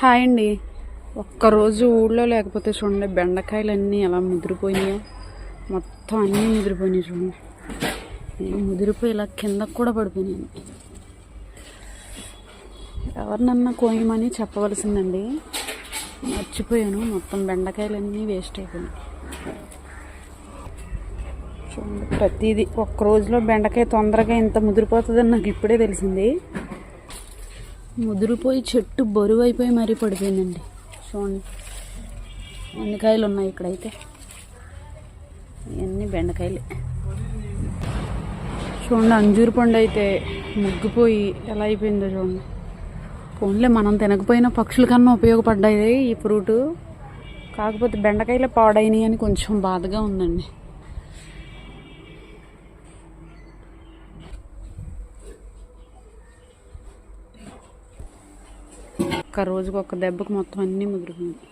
Hi అండి. ఒక్కరోజు ఊళ్ళో లేకపోతే చూడండి బెండకాయలు అన్నీ ఎలా ముదిరిపోయినాయో. మొత్తం అన్నీ ముదిరిపోయినాయి చూడండి. నేను ముదిరిపోయి ఇలా కిందకు కూడా పడిపోయినాను ఎవరినన్నా కోయమని చెప్పవలసిందండి. మర్చిపోయాను మొత్తం బెండకాయలన్నీ వేస్ట్ అయిపోయినాయి. చూడండి ప్రతిదీ ఒక్క రోజులో బెండకాయ తొందరగా ఇంత ముదిరిపోతుందని నాకు ఇప్పుడే తెలిసింది. ముదిరిపోయి చెట్టు బరువు అయిపోయి మరీ పడిపోయిందండి. చూడండి. ఎన్ని కాయలు ఉన్నాయి ఇక్కడైతే. ఇవన్నీ బెండకాయలు. చూడండి అంజూరు పండు అయితే ముగ్గిపోయి ఎలా అయిపోయిందో చూడండి. పోన్లే మనం తినకపోయినా పక్షుల కన్నా ఉపయోగపడ్డాయి ఈ ఫ్రూటు. కాకపోతే బెండకాయలే పాడైనాయి అని కొంచెం బాధగా ఉందండి. ఒక్క రోజుకి ఒక్క దెబ్బకు మొత్తం అన్నీ ముదిరిపోయింది.